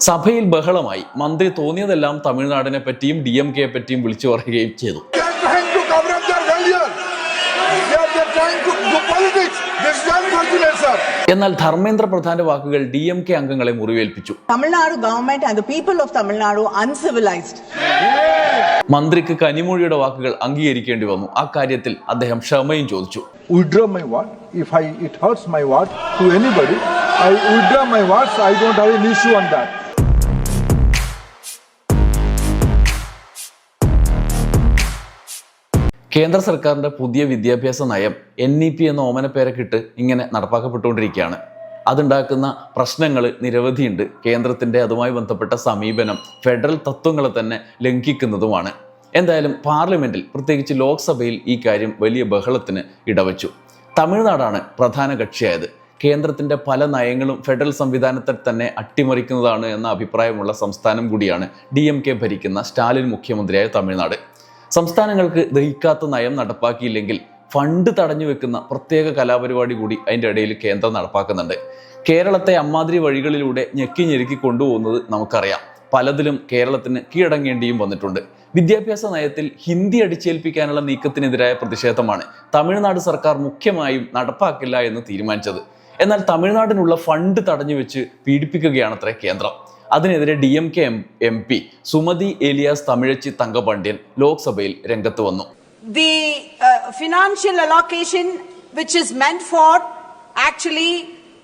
സഭയിൽ ബഹളമായി. മന്ത്രി തോന്നിയതെല്ലാം തമിഴ്നാടിനെ പറ്റിയും ഡി എം കെയെ പറ്റിയും വിളിച്ചു പറയുകയും ചെയ്തു. എന്നാൽ ധർമ്മേന്ദ്ര പ്രധാന്റെ വാക്കുകൾ ഡി എം കെ അംഗങ്ങളെ മുറിവേൽപ്പിച്ചു. Tamil Nadu government and people of Tamil Nadu uncivilised മന്ത്രിക്ക് കനിമൊഴിയുടെ വാക്കുകൾ അംഗീകരിക്കേണ്ടി വന്നു. ആ കാര്യത്തിൽ അദ്ദേഹം ക്ഷമയും ചോദിച്ചു. I don't have any issue on that കേന്ദ്ര സർക്കാരിന്റെ പുതിയ വിദ്യാഭ്യാസ നയം എൻ ഇ പി എന്ന ഓമനപ്പേരക്കിട്ട് ഇങ്ങനെ നടപ്പാക്കപ്പെട്ടുകൊണ്ടിരിക്കുകയാണ്. അതുണ്ടാക്കുന്ന പ്രശ്നങ്ങൾ നിരവധിയുണ്ട്. കേന്ദ്രത്തിന്റെ അതുമായി ബന്ധപ്പെട്ട സമീപനം ഫെഡറൽ തത്വങ്ങളെ തന്നെ ലംഘിക്കുന്നതുമാണ്. എന്തായാലും പാർലമെന്റിൽ പ്രത്യേകിച്ച് ലോക്സഭയിൽ ഈ കാര്യം വലിയ ബഹളത്തിന് ഇടവച്ചു. തമിഴ്നാടാണ് പ്രധാന കക്ഷിയായത്. കേന്ദ്രത്തിന്റെ പല നയങ്ങളും ഫെഡറൽ സംവിധാനത്തെ തന്നെ അട്ടിമറിക്കുന്നതാണ് എന്ന അഭിപ്രായമുള്ള സംസ്ഥാനം കൂടിയാണ് ഡി ഭരിക്കുന്ന സ്റ്റാലിൻ മുഖ്യമന്ത്രിയായ തമിഴ്നാട്. സംസ്ഥാനങ്ങൾക്ക് ദഹിക്കാത്ത നയം നടപ്പാക്കിയില്ലെങ്കിൽ ഫണ്ട് തടഞ്ഞു വെക്കുന്ന പ്രത്യേക കലാപരിപാടി കൂടി അതിന്റെ ഇടയിൽ കേന്ദ്രം നടപ്പാക്കുന്നുണ്ട്. കേരളത്തെ അമ്മാതിരി വഴികളിലൂടെ ഞെക്കി ഞെരുക്കി കൊണ്ടുപോകുന്നത് നമുക്കറിയാം. പലതിലും കേരളത്തിന് കീഴടങ്ങേണ്ടിയും വന്നിട്ടുണ്ട്. വിദ്യാഭ്യാസ നയത്തിൽ ഹിന്ദി അടിച്ചേൽപ്പിക്കാനുള്ള നീക്കത്തിനെതിരായ പ്രതിഷേധമാണ് തമിഴ്നാട് സർക്കാർ മുഖ്യമായും നടപ്പാക്കില്ല എന്ന് തീരുമാനിച്ചത്. എന്നാൽ തമിഴ്നാടിനുള്ള ഫണ്ട് തടഞ്ഞു വെച്ച് പീഡിപ്പിക്കുകയാണത്രേ കേന്ദ്രം. അതിനെതിരെ D M K M P Sumathi alias Thamizhachi Thangapandian ലോക്സഭയിൽ രംഗത്ത് വന്നു the uh, financial allocation which is meant for actually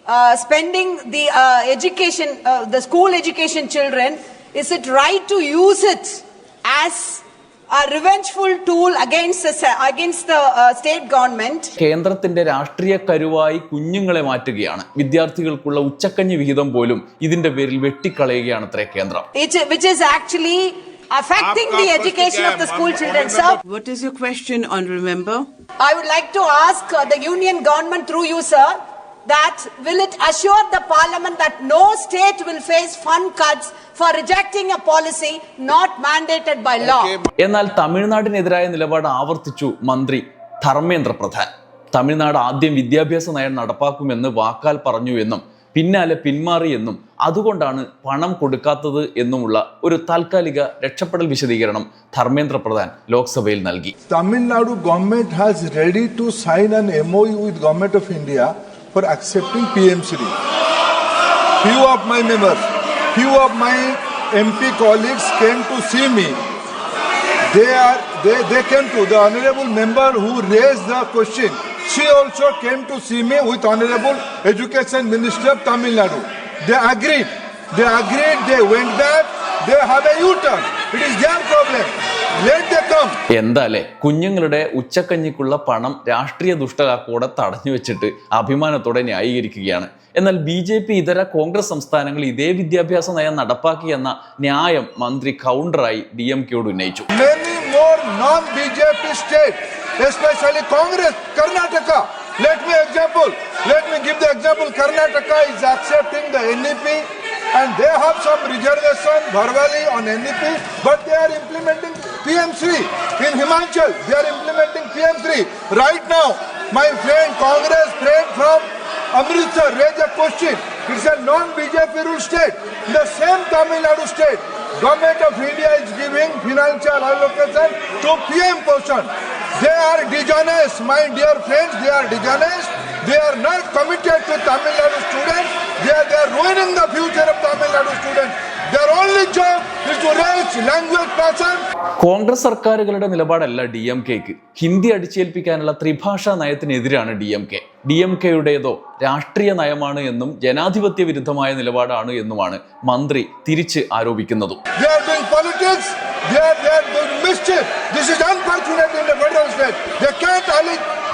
uh, spending the uh, education, uh, the school education children, is it right revengeful tool against the, against the uh, state government? കേന്ദ്രത്തിന്റെ രാഷ്ട്രീയ കരുവായി കുഞ്ഞുങ്ങളെ മാറ്റുകയാണ് വിദ്യാർത്ഥികൾക്കുള്ള ഉച്ചക്കഞ്ഞി വിഹിതം പോലും ഇതിന്റെ പേരിൽ വെട്ടിക്കളയുകയാണ് വെട്ടിക്കളയുകയാണത്രേ കേന്ദ്രം which is actually affecting the education of the school children. Sir, What is your question on remember? I would like to ask uh, the union government through you, sir, that will it assure the parliament that no state will face fund cuts for rejecting a policy not mandated by law? എന്നാൽ തമിഴ്നാടിനെതിരായ നിലപാട് ആവർത്തിച്ചു മന്ത്രി ധർമ്മേന്ദ്ര പ്രധാൻ തമിഴ്നാട് ആദ്യം വിദ്യാഭ്യാസ നയം നടപ്പാക്കുമെന്ന് വാക്കാൽ പറഞ്ഞു എന്നും പിന്നാലെ പിന്മാറി എന്നും അതുകൊണ്ടാണ് പണം കൊടുക്കാത്തത് എന്നുമുള്ള ഒരു താൽക്കാലിക രക്ഷപ്പെടൽ വിശദീകരണം ധർമ്മേന്ദ്ര പ്രധാൻ ലോക്സഭയിൽ നൽകി Tamil Nadu government has ready to sign an MOU with government of India for accepting PMCD. Few of my members, few of my MP colleagues came to see me. They are they, they came to the honorable member who raised the question. She also came to see me with honorable education minister of Tamil Nadu. They agreed. They agreed. They went back. They have a U-turn. It is their problem. Let them എന്താലേ കുഞ്ഞുങ്ങളുടെ ഉച്ചക്കഞ്ഞിക്കുള്ള പണം രാഷ്ട്രീയ ദുഷ്ടകാക്കോടെ തടഞ്ഞു വെച്ചിട്ട് അഭിമാനത്തോടെ ന്യായീകരിക്കുകയാണ് എന്നാൽ B J P ഇതര കോൺഗ്രസ് സംസ്ഥാനങ്ങൾ ഇതേ വിദ്യാഭ്യാസ നയം നടപ്പാക്കി എന്ന ന്യായം മന്ത്രി കൗണ്ടറായി ഡി എം കെയോട് ഉന്നയിച്ചു especially Congress, Karnataka. Let me example. Let me give the example. Karnataka is accepting the NEP and they have some reservation verbally on NEP, but they are implementing PM3 in Himachal. They are implementing PM3 right now. My friend, Congress friend from Amritsar raised a question. It's a non-BJP rule state. The same Tamil Nadu state. Government of India is giving financial allocation to PM portion. They are dishonest, my dear friends. They are dishonest. They are not committed to Tamil Nadu students. They are, they are ruining the future of Tamil Nadu students. Their only job is to raise language passion Congress സർക്കാരുകളുടെ നിലപാടല്ല D M കെക്ക് ഹിന്ദി അടിച്ചേൽപ്പിക്കാനുള്ള ത്രിഭാഷാ നയത്തിനെതിരാണ് D M K D M കെയുടേതോ രാഷ്ട്രീയ നയമാണ് എന്നും ജനാധിപത്യ വിരുദ്ധമായ നിലപാടാണ് എന്നുമാണ് മന്ത്രി തിരിച്ച് ആരോപിക്കുന്നതും. They are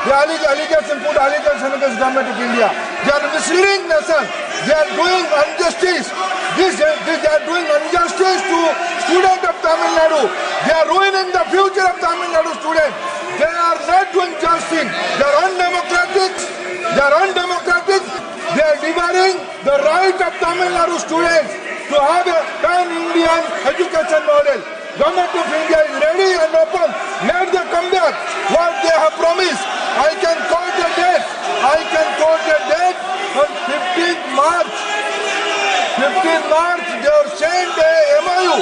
the allege allegation, put allegation against government of India. They are misleading nation. They are doing injustice. This, they are doing injustice to students of Tamil Nadu. They are ruining the future of Tamil Nadu students. They are not doing justice. They are undemocratic. They are undemocratic. They are devouring the right of Tamil Nadu students to have a pan-Indian education model. Government of India is ready and open. Let them come back. What they have promised. I can quote the date. I can quote the date on 15th March. 15th March, they MIU.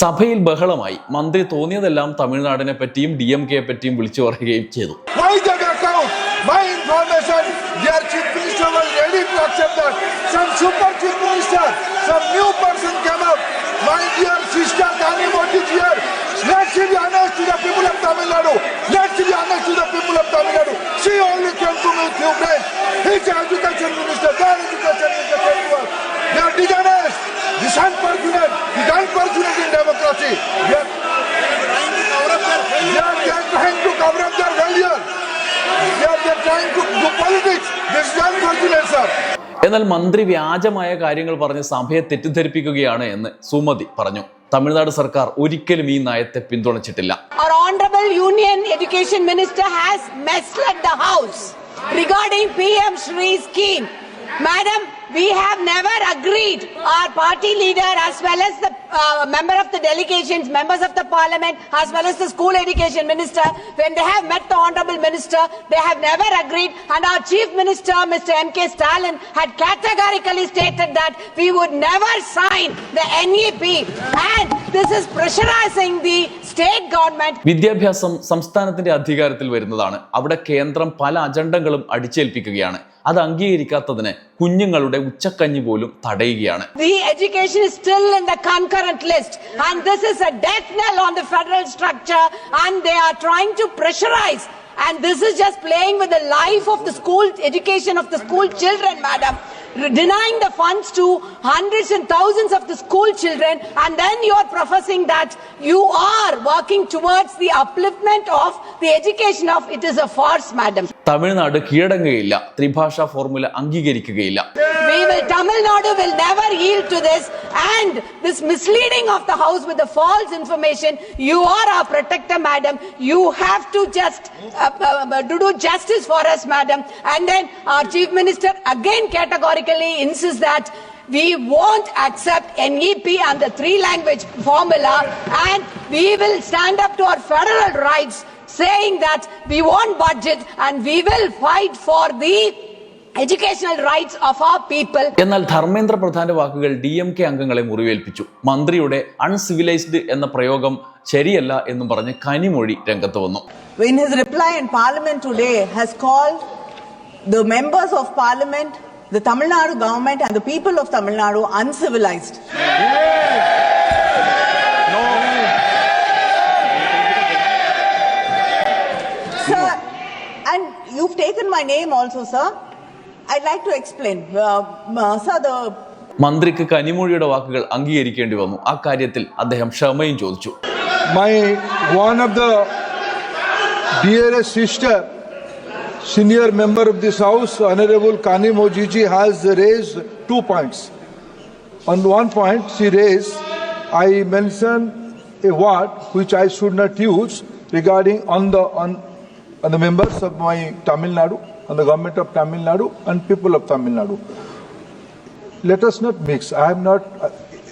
സഭയിൽ ബഹളമായി മന്ത്രി തോന്നിയതെല്ലാം തമിഴ്നാടിനെ പറ്റിയും D M കെയെ പറ്റിയും വിളിച്ചു പറയുകയും ചെയ്തു My information, their chief minister was ready to accept that. Some super chief minister, some new person came. My dear sister Kanimoti is. Let's be honest to the people of Tamil Nadu. Let's be honest to the people of Tamil Nadu. She only came to me with few friends. His education minister, their education minister came to us. They are dishonest, this unfortunate, this unfortunate in democracy. Are, they are, they are trying to cover up their failure. They are, they are trying to do politics. This is unfortunate, sir. എന്നാൽ മന്ത്രി വ്യാജമായ കാര്യങ്ങൾ പറഞ്ഞ് സഭയെ തെറ്റിദ്ധരിപ്പിക്കുകയാണ് എന്ന് സുമതി പറഞ്ഞു തമിഴ്നാട് സർക്കാർ ഒരിക്കലും ഈ നയത്തെ പിന്തുണച്ചിട്ടില്ല union education minister has Minister has misled the House regarding Shri scheme scheme. We have never agreed, our party leader as well as the uh, member of the delegations, members of the parliament, as well as the school education minister, when they have met the Honorable Minister, they have never agreed and our Chief Minister, Mr. M.K. Stalin, had categorically stated that we would never sign the NEP and this is pressurizing the state government വിദ്യാഭ്യാസം സംസ്ഥാനത്തിന്റെ അധികാരത്തിൽ വരുന്നതാണ് അവിടെ കേന്ദ്രം പല അജണ്ടകളും അടിച്ചേൽപ്പിക്കുകയാണ് അത് അംഗീകരിക്കാത്തതിന് കുഞ്ഞുങ്ങളുടെ ഉച്ചക്കഞ്ഞി പോലും തടയുകയാണ് The education is still in the concurrent list, and this is a death knell on the federal structure, and they are trying to pressurize. And this is just playing with the life of the school education of the school children, madam. Denying the funds to hundreds and thousands of the school children, and then you are professing that you are working towards the upliftment of the education of it is a farce, madam. Tamil Nadu കീഴടങ്ങുകയില്ല ത്രിഭാഷാ formula അംഗീകരിക്കുകയില്ല We will, Tamil Nadu will never yield to this and this misleading of the house with the false information. You are our protector, madam. You have to just uh, uh, to do justice for us, madam. And then our chief minister again categorically insists that we won't accept NEP and the three language formula and we will stand up to our federal rights saying that we want budget and we will fight for the educational rights of our people. എന്നാൽ ധർമ്മേന്ദ്ര പ്രധാന്റെ വാക്കുകൾ D M K അംഗങ്ങളെ മുറിവേൽപ്പിച്ചു മന്ത്രിയുടെ uncivilised എന്ന പ്രയോഗം ശരിയല്ല എന്നും പറഞ്ഞ് കനിമൊഴി രംഗത്ത് വന്നു In his reply in parliament today, has called the members of parliament, the Tamil Nadu government, and the people of Tamil Nadu uncivilized. Sir, and you've taken my name also, sir. I'd like to explain. Uh, uh, sir, the മന്ത്രിക്ക് കനിമൊഴിയുടെ വാക്കുകൾ അംഗീകരിക്കേണ്ടി വന്നു ആ കാര്യത്തിൽ അദ്ദേഹം ക്ഷമയും ചോദിച്ചു My one of the dearest sister, senior member of this house, Honorable Kani Mojiji, has raised two points. On one point, she raised, I mentioned a word which I should not use regarding on the on, on the members of my Tamil Nadu, on the government of Tamil Nadu and people of Tamil Nadu. Let us not mix. I am not. Uh,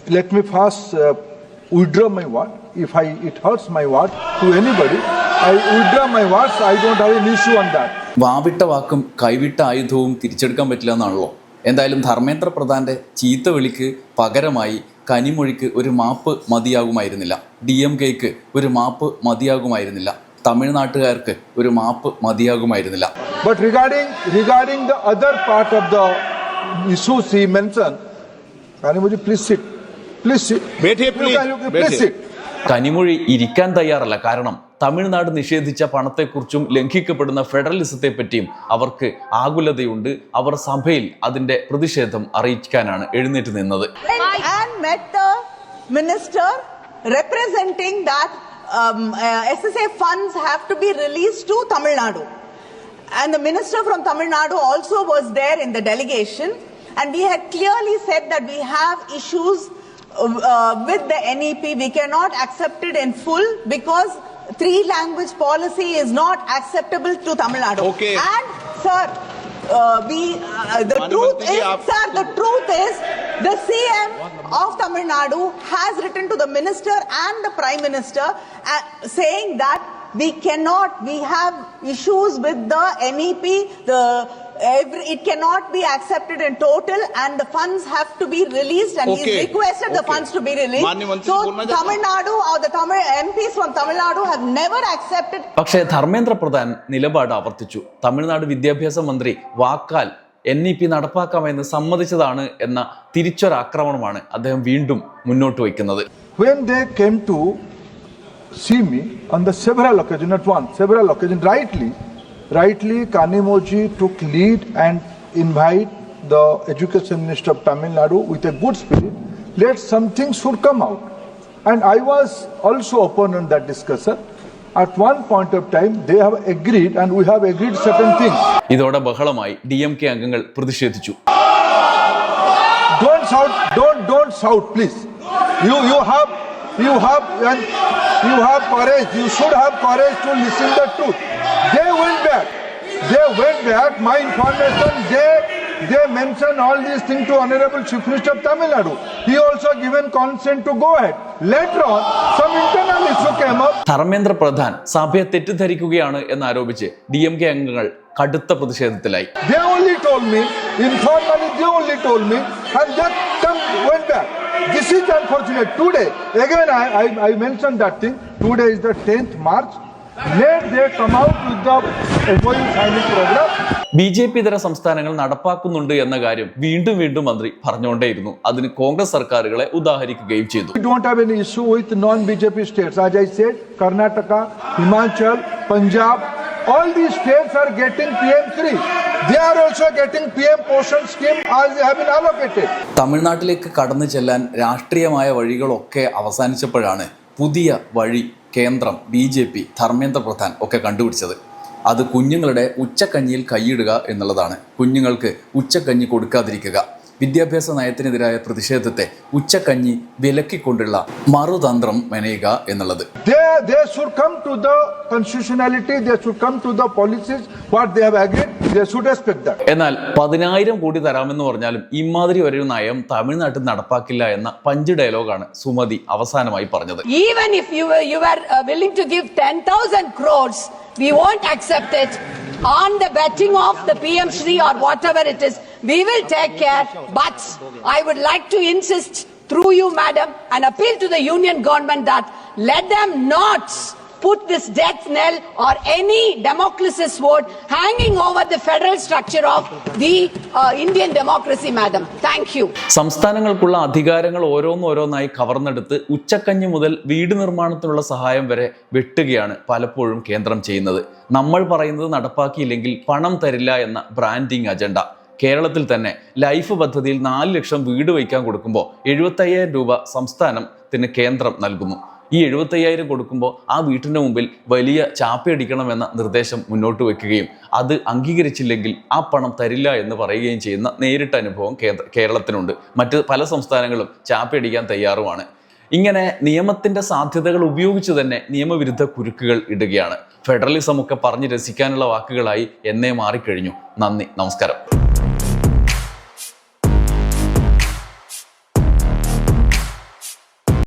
let me first uh, withdraw my word. If I it hurts my word to anybody, I withdraw my words. I don't have an issue on that. വാവിട്ട വാക്കും കൈവിട്ട ആയുധവും തിരിച്ചെടുക്കാൻ പറ്റില്ല എന്നാണല്ലോ എന്തായാലും ധർമ്മേന്ദ്ര പ്രധാന്റെ ചീത്ത വിളിക്ക് പകരമായി കനിമൊഴിക്ക് ഒരു മാപ്പ് മതിയാകുമായിരുന്നില്ല ഡി എം കെക്ക് ഒരു മാപ്പ് മതിയാകുമായിരുന്നില്ല തമിഴ്നാട്ടുകാർക്ക് ഒരു മാപ്പ് മതിയാകുമായിരുന്നില്ല. But the part of the mention Kanimozhi please sit please sit please sit Kanimozhi ഇരിക്കാൻ തയ്യാറല്ല. കാരണം തമിഴ്നാട് നിഷേധിച്ച പണത്തെക്കുറിച്ചും ലംഘിക്കപ്പെടുന്ന ഫെഡറലിസത്തെ പറ്റിയും അവർക്ക് ആകുലതയുണ്ട്. അവർ സഭയിൽ അതിന്റെ പ്രതിഷേധം അറിയിക്കാനാണ് എഴുന്നേറ്റ് നിന്നത്. And, and met the minister representing that um, uh, SSA funds have to be released to Tamil Nadu. And the minister from Tamil Nadu also was there in the delegation. And we had clearly said that we have issues uh, with the NEP. We cannot accept it in full because three language policy is not acceptable to Tamil Nadu. Okay. And, sir, uh, we, uh, the truth is, sir, the truth is, the of Tamil Nadu has written to the minister and the prime minister uh, saying that we cannot, we have issues with the MEP, the every, it cannot be accepted in total and the funds have to be released and okay. requested okay. the funds to be released. So Tamil Nadu or the Tamil MPs from Tamil Nadu have never accepted. പക്ഷേ ധർമ്മേന്ദ്ര പ്രധാൻ നിലപാട് ആവർത്തിച്ചു തമിഴ്നാട് വിദ്യാഭ്യാസ മന്ത്രി വാക്കാൽ N E P നടപ്പാക്കാമെന്ന് സമ്മതിച്ചതാണ് എന്ന തിരിച്ചൊരാക്രമണമാണ് അദ്ദേഹം വീണ്ടും മുന്നോട്ട് വയ്ക്കുന്നത് When they came to see me on the several occasions, not one, several occasions, rightly, rightly Kanimoji took lead and invite the education minister of Tamil Nadu with a good spirit, let something should come out. And I was also opponent that discussion. At one point of time, they have agreed and we have agreed certain things. ഇതോടെ ബഹളമായി D M K അംഗങ്ങൾ പ്രതിഷേധിച്ചു Don't shout, don't, don't shout, please. You, you have, you have, and you have courage. You should have courage to listen the truth. They went back. They went back. My information, they, they mention all these things to Honorable Chief Minister of Tamil Nadu. He also given consent to go ahead. Later on, some internal issue came up. Dharmendra Pradhan സഭയെ തെറ്റിദ്ധരിക്കുകയാണ് എന്നാരോപിച്ച് D M K അംഗങ്ങൾ കടുത്ത പ്രതിഷേധത്തിലായി They only told me, informally they only told me, and that them went back. This is unfortunate. Today, again I, I, I mentioned that thing. Today is the 10th March. B J P ഇതര സംസ്ഥാനങ്ങൾ നടപ്പാക്കുന്നുണ്ട് എന്ന കാര്യം വീണ്ടും വീണ്ടും മന്ത്രി പറഞ്ഞുകൊണ്ടേയിരുന്നു. അതിന് കോൺഗ്രസ് സർക്കാരുകളെ ഉദാഹരിക്കുകയും ചെയ്തു. Non B J P state Karnataka Himachal Punjab all the state തമിഴ്നാട്ടിലേക്ക് കടന്നു ചെല്ലാൻ രാഷ്ട്രീയമായ വഴികളൊക്കെ അവസാനിച്ചപ്പോഴാണ് പുതിയ വഴി കേന്ദ്രം B J P Dharmendra Pradhan ഒക്കെ കണ്ടുപിടിച്ചത്. അത് കുഞ്ഞുങ്ങളുടെ ഉച്ചക്കഞ്ഞിയിൽ കൈയിടുക എന്നുള്ളതാണ്. കുഞ്ഞുങ്ങൾക്ക് ഉച്ചക്കഞ്ഞി കൊടുക്കാതിരിക്കുക. വിദ്യാഭ്യാസ നയത്തിനെതിരായ പ്രതിഷേധത്തെ ഉച്ചകഞ്ഞി വിലക്കിക്കൊണ്ടുള്ള മറുതന്ത്രം മെനയുക എന്നുള്ളത്. എന്നാൽ പതിനായിരം കോടി തരാമെന്ന് പറഞ്ഞാലും ഇമാതിരി ഒരു നയം തമിഴ്നാട്ടിൽ നടപ്പാക്കില്ല എന്ന പഞ്ച് ഡയലോഗാണ് സുമതി അവസാനമായി പറഞ്ഞത്. Even if you you are willing to give ten thousand crores we won't accept it On the betting of the PM Shri or whatever it is, we will take care. But I would like to insist through you, madam, and appeal to the union government that let them not put this death knell or any Damocles sword hanging over the federal structure of the uh, Indian democracy, madam. Thank you. സംസ്ഥാനങ്ങൾക്കുള്ള അധികാരങ്ങൾ ഓരോന്നോരോന്നായി കവർന്നെടുത്ത് ഉച്ചക്കഞ്ഞി മുതൽ വീട് നിർമ്മാണത്തിനുള്ള സഹായം വരെ വെട്ടുകയാണ് പലപ്പോഴും കേന്ദ്രം ചെയ്യുന്നത് നമ്മൾ പറയുന്നത് നടപ്പാക്കിയില്ലെങ്കിൽ പണം തരില്ല എന്ന ബ്രാൻഡിംഗ് അജണ്ട കേരളത്തിൽ തന്നെ ലൈഫ് പദ്ധതിയിൽ നാല് ലക്ഷം വീട് വയ്ക്കാൻ കൊടുക്കുമ്പോൾ എഴുപത്തയ്യായിരം രൂപ സംസ്ഥാനത്തിന് കേന്ദ്രം നൽകുന്നു ഈ എഴുപത്തയ്യായിരം കൊടുക്കുമ്പോൾ ആ വീട്ടിന്റെ മുമ്പിൽ വലിയ ചാപ്പയടിക്കണമെന്ന നിർദ്ദേശം മുന്നോട്ട് വെക്കുകയും അത് അംഗീകരിച്ചില്ലെങ്കിൽ ആ പണം തരില്ല എന്ന് പറയുകയും ചെയ്യുന്ന നേരിട്ട അനുഭവം കേരളത്തിനുണ്ട്. മറ്റ് പല സംസ്ഥാനങ്ങളും ചാപ്പയടിക്കാൻ തയ്യാറുമാണ്. ഇങ്ങനെ നിയമത്തിന്റെ സാധ്യതകൾ ഉപയോഗിച്ച് തന്നെ നിയമവിരുദ്ധ കുരുക്കുകൾ ഇടുകയാണ്. ഫെഡറലിസം ഒക്കെ പറഞ്ഞ് രസിക്കാനുള്ള വാക്കുകളായി എന്നേ മാറിക്കഴിഞ്ഞു. നന്ദി. നമസ്കാരം.